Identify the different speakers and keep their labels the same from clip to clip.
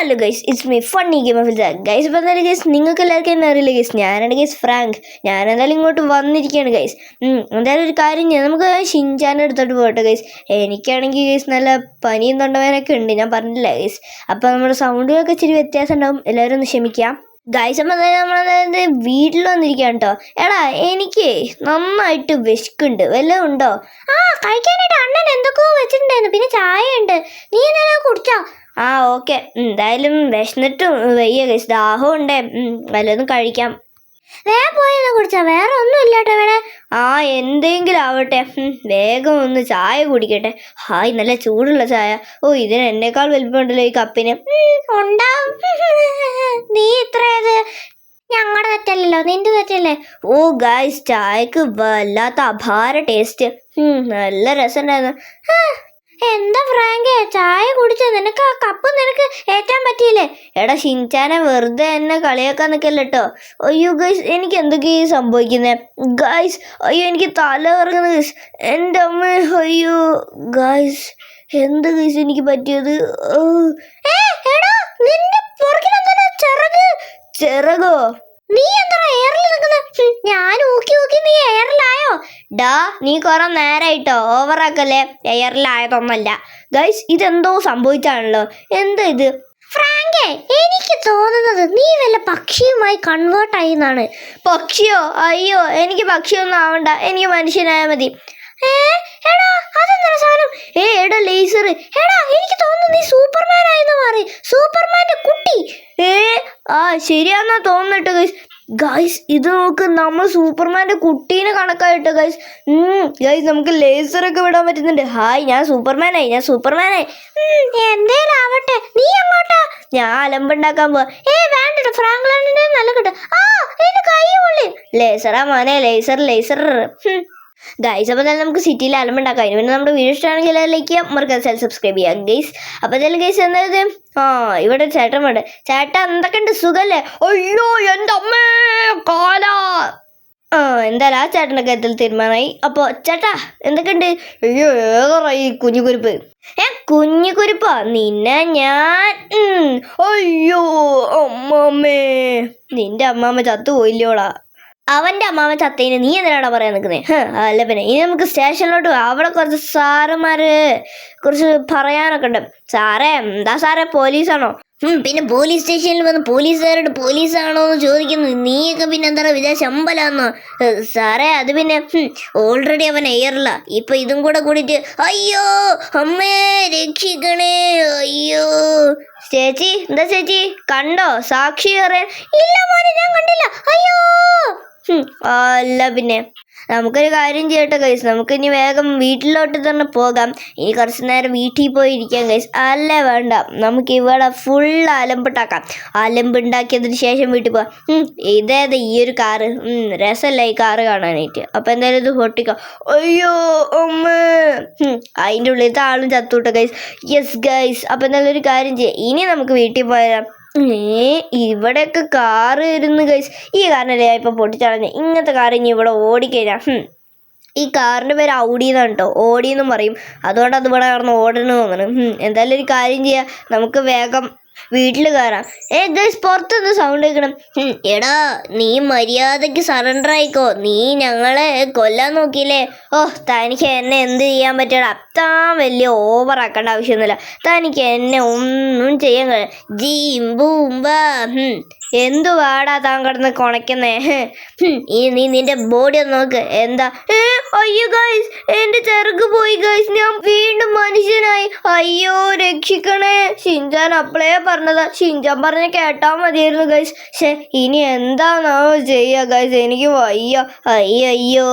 Speaker 1: Hello guys it's me funny game of the guys ഇപ്പോൾ എന്തായാലും guys നിങ്ങൾക്ക് എല്ലാവർക്കും എന്നെ അറിയില്ല ഗൈസ്? ഞാനാണ് ഗൈസ് ഫ്രാങ്ക്. ഞാൻ എന്തായാലും ഇങ്ങോട്ട് വന്നിരിക്കുകയാണ് ഗൈസ്. എന്തായാലും ഒരു കാര്യം ഞാൻ നമുക്ക് ഷിൻചാൻ എടുത്തോട്ട് പോകട്ടെ ഗൈസ്. എനിക്കാണെങ്കിൽ ഗൈസ് നല്ല പനിയും തൊണ്ടവേനൊക്കെ ഉണ്ട് ഞാൻ പറഞ്ഞില്ല ഗൈസ്. അപ്പോൾ നമ്മുടെ സൗണ്ടുകളൊക്കെ ഇച്ചിരി വ്യത്യാസം ഉണ്ടാവും എല്ലാവരും ഒന്ന് ക്ഷമിക്കാം. ഗൈസ് അപ്പം നമ്മളതായത് വീട്ടിൽ വന്നിരിക്കുകയാണ് കേട്ടോ. എടാ എനിക്ക് നന്നായിട്ട് വിശക്കുണ്ട്. വല്ലതും ഉണ്ടോ? ആ കഴിക്കാനായിട്ട് അണ്ണൻ എന്തൊക്കെയോ വെച്ചിട്ടുണ്ടായിരുന്നു. പിന്നെ ചായ ഉണ്ട് നീ എന്നാലും കുടിച്ചോ? ആ ഓക്കെ. എന്തായാലും വിശന്നിട്ടും വയ്യ ഗൈസ് ദാഹം ഉണ്ടേ. വല്ലതും കഴിക്കാം. വേ പോയി കുടിച്ചാ. വേറെ ഒന്നും ഇല്ലാട്ടോ ഇവിടെ. ആ എന്തെങ്കിലും ആവട്ടെ. വേഗം ഒന്ന് ചായ കുടിക്കട്ടെ. ഹായ് നല്ല ചൂടുള്ള ചായ. ഓ ഇതിന് എന്നേക്കാൾ വലിപ്പമുണ്ടല്ലോ ഈ കപ്പിന്. ഉണ്ടാവും. നീ ഇത്രയത് ഞങ്ങളുടെ തെറ്റല്ലല്ലോ. നിന്റെ തെറ്റല്ലേ? ഓ ഗായ്സ് ചായക്ക് വല്ലാത്ത അപാര ടേസ്റ്റ് നല്ല രസമുണ്ടായിരുന്നു. ചായ കുടിച്ച നിനക്ക് ആ കപ്പ് നിനക്ക് ഏറ്റാൻ പറ്റിയില്ലേ? എടാ ഷിൻചാനെ വെറുതെ എന്നെ കളിയാക്കാൻ നിൽക്കല്ലോ കേട്ടോ അയ്യോ ഗൈസ് എനിക്ക് എന്തൊക്കെയാ സംഭവിക്കുന്നത് ഗൈസ് അയ്യോ എനിക്ക് തല കറങ്ങുന്ന ഗൈസ് എന്റെ അമ്മ അയ്യോ ഗൈസ് എന്ത് ഗൈസ് എനിക്ക് പറ്റിയത്? ചിറകോ? നീ എന്താ എയറിൽ നിൽക്കുന്നത് ഞാൻ ഊക്കി ഊക്കി നീ എയറിലായോ ഡാ നീ കുറെ നേരായിട്ടോ? ഓവറാക്കല്ലേ? എയറിലായതൊന്നല്ല ഗൈസ് ഇതെന്തോ സംഭവിച്ചാണല്ലോ. എന്താ ഇത്? ഫ്രാങ്കേ എനിക്ക് തോന്നുന്നത് നീ വല്ല പക്ഷിയുമായി കൺവേർട്ട് ആയി എന്നാണ് പക്ഷിയോ? അയ്യോ എനിക്ക് പക്ഷിയൊന്നും ആവണ്ട. എനിക്ക് മനുഷ്യനായ മതി. ലേസർ എനിക്ക് തോന്നുന്നു നീ സൂപ്പർമാൻ മാറി. കുട്ടി. ഏ? ആ ശരിയാന്നാ തോന്നുന്നുട്ടോ ഗൈസ് ഇത് നോക്ക് നമ്മൾ സൂപ്പർമാന്റെ കുട്ടീനെ കണക്കായിട്ട് ഗൈസ് ഗൈസ് നമുക്ക് ലേസറൊക്കെ വിടാൻ പറ്റുന്നുണ്ട്. ഹായ് ഞാൻ സൂപ്പർമാനായി ഞാൻ സൂപ്പർമാനായി ഞാൻ അലമ്പുണ്ടാക്കാൻ പോവാ. ലേസറാ മോനെ ലേസർ ലേസർ ഗൈസ് അപ്പോൾ തന്നെ നമുക്ക് സിറ്റിയിൽ അലമ്പുണ്ടാക്കാം അതിന് പിന്നെ നമ്മുടെ വീഡിയോ ഇഷ്ടമാണെങ്കിൽ ലൈക്ക് ചെയ്യാം മറക്കാതെ സബ്സ്ക്രൈബ് ചെയ്യാം ഗൈസ് അപ്പോൾ തന്നെ ഗൈസ് എന്തായത് ആ ഇവിടെ ചേട്ടൻ വേണ്ട ചേട്ടൻ എന്തൊക്കെയുണ്ട്? സുഖല്ലേ? അയ്യോ എന്റെ അമ്മേ കാല. ആ എന്തായാലും ആ ചേട്ടന്റെ കാര്യത്തിൽ തീരുമാനമായി. അപ്പോൾ ചേട്ടാ എന്തൊക്കെയുണ്ട്? അയ്യോ ഏതായി കുഞ്ഞു കുരുപ്പ് ഏ കുഞ്ഞു കുരുപ്പാ നിന്നെ ഞാൻ അയ്യോ അമ്മമ്മേ നിന്റെ അമ്മാമ്മ ചത്തുപോയില്ലോടാ. അവന്റെ അമ്മാവൻ ചത്തേന് നീ എന്തിനാടാ പറയാൻ നിൽക്കുന്നത് അല്ല പിന്നെ. ഇനി നമുക്ക് സ്റ്റേഷനിലോട്ട്. അവിടെ കുറച്ച് സാറുമാര് കുറച്ച് പറയാനൊക്കെ ഉണ്ട്. സാറേ എന്താ സാറേ പോലീസാണോ? പിന്നെ പോലീസ് സ്റ്റേഷനിൽ വന്ന് പോലീസുകാരോട് പോലീസാണോ എന്ന് ചോദിക്കുന്നു. നീയൊക്കെ പിന്നെ എന്താ അമ്പലാന്നോ ഏ, സാറേ അത് പിന്നെ ഓൾറെഡി അവൻ എയറില്ല ഇപ്പൊ ഇതും കൂടെ കൂടിയിട്ട് അയ്യോ അമ്മേ രക്ഷിക്കണേ അയ്യോ. ചേച്ചി എന്താ ചേച്ചി? കണ്ടോ? സാക്ഷി പറയാൻ ഇല്ല മോനെ ഞാൻ കണ്ടില്ല. അയ്യോ. അല്ല പിന്നെ. നമുക്കൊരു കാര്യം ചെയ്യട്ടെ കൈസ് നമുക്ക് ഇനി വേഗം വീട്ടിലോട്ട് തന്നെ പോകാം. ഇനി കുറച്ച് നേരം വീട്ടിൽ പോയി ഇരിക്കാം കൈസ് അല്ലേ വേണ്ട. നമുക്ക് ഇവിടെ ഫുൾ അലമ്പിട്ടാക്കാം അലമ്പുണ്ടാക്കിയതിന് ശേഷം വീട്ടിൽ പോകാം ഇതേത് ഈ ഒരു കാറ്. രസമല്ല ഈ കാറ് കാണാനായിട്ട്. അപ്പം എന്തായാലും ഇത് പൊട്ടിക്കാം. അയ്യോ അമ്മ. അതിന്റെ ഉള്ളിലത്തെ ആളും ചത്തുവിട്ട ഗൈസ് യെസ് ഗൈസ് അപ്പം എന്തായാലും ഒരു കാര്യം ചെയ്യാം. ഇനി നമുക്ക് വീട്ടിൽ പോയാൽ ഏ ഇവിടെയൊക്കെ കാറ് വരുന്നു ഗൈസ് ഈ കാറിനല്ലേ ഇപ്പം പൊട്ടിച്ചളഞ്ഞ? ഇങ്ങനത്തെ കാർ ഇനി ഇവിടെ ഓടിക്കഴിഞ്ഞാൽ. ഈ കാറിന്റെ പേര് ഔഡി എന്നാണ് കേട്ടോ ഓടി എന്നും പറയും. അതുകൊണ്ട് അത് ഇവിടെ കിടന്ന് ഓടണമെന്ന് തോന്നുന്നു. എന്തായാലും ഒരു കാര്യം ചെയ്യാം. നമുക്ക് വേഗം വീട്ടിൽ കയറാം ഏ ഗൈസ് പുറത്തുനിന്ന് സൗണ്ട് കേൾക്കണം. എടാ നീ മര്യാദയ്ക്ക് സറണ്ടർ ആയിക്കോ. നീ ഞങ്ങളെ കൊല്ലാൻ നോക്കിയില്ലേ? ഓ തനിക്ക് എന്നെ എന്ത് ചെയ്യാൻ പറ്റടാ അത്താൻ വലിയ ഓവർ ആക്കേണ്ട ആവശ്യമൊന്നുമില്ല. തനിക്ക് എന്നെ ഒന്നും ചെയ്യാൻ കഴിയും ജീം ബൂം ബാ ഹും. എന്തു വാടാ താൻ കിടന്ന് കുണയ്ക്കുന്നേ? ഇനി നീ നിന്റെ ബോഡി ഒന്ന് നോക്ക്. എന്താ? ഏ, അയ്യോ ഗൈസ് എന്റെ ചെറുക്ക് പോയി ഗൈസ് ഞാൻ വീണ്ടും മനുഷ്യനായി. അയ്യോ രക്ഷിക്കണേ. ഷിൻചാൻ അപ്പളേ പറഞ്ഞതാ. ഷിൻചാൻ പറഞ്ഞ കേട്ടാ മതിയായിരുന്നു ഗൈസ് പക്ഷെ ഇനി എന്താണോ ചെയ്യുക ഗൈസ് എനിക്ക് വയ്യ. അയ്യോ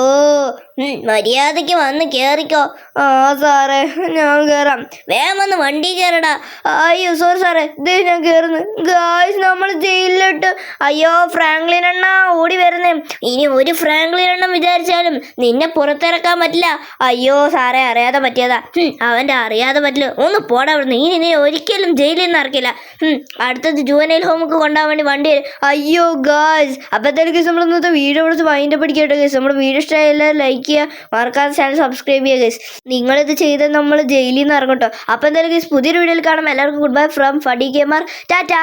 Speaker 1: മര്യാദയ്ക്ക് വന്ന് കേറിക്കോ. ആ സാറേ ഞാൻ കേറാം. വേഗം വന്ന് വണ്ടി കയറടാ അയ്യോ സോറി സാറേ. ഇത് ഞാൻ കയറുന്നു ഗായ്സ് നമ്മൾ ജയിലിലിട്ട്. അയ്യോ ഫ്രാങ്ക്ലിൻ അണ്ണ. ഓടി വരുന്നേ. ഇനി ഒരു ഫ്രാങ്ക്ലിൻ എണ്ണം വിചാരിച്ചാലും നിന്നെ പുറത്തിറക്കാൻ പറ്റില്ല. അയ്യോ സാറേ അറിയാതെ പറ്റിയതാ. അവന്റെ അറിയാതെ പറ്റില്ല. ഒന്ന് പോടാ ഇനി നീ ഒരിക്കലും ജയിലിൽ നിന്ന് ഇറക്കില്ല. അടുത്തത് ജുവനൈൽ ഹോമുക്ക് കൊണ്ടുപോകാൻ വേണ്ടി വണ്ടി വരും. അയ്യോ ഗായ്സ് അപ്പോഴത്തേക്ക് നമ്മൾ ഇന്നത്തെ വീഡിയോ കൊടുത്ത് വൈൻഡ് പഠിക്കട്ടെ ഗൈസ് നമ്മുടെ വീഡിയോ ഇഷ്ടമായാലും ലൈക്ക് ചെയ്യുക. മറക്കാതെ ചാനൽ സബ്സ്ക്രൈബ് ചെയ്യുക ഗൈസ് നിങ്ങളിത് ചെയ്ത് നമ്മൾ ജയിലിൽ നിന്ന് ഇറങ്ങട്ടോ അപ്പൊ അപ്പോൾ എന്തായാലും ഗൈസ് പുതിയൊരു വീഡിയോയിൽ കാണാം. എല്ലാവർക്കും good bye from Fuddy Gamer tata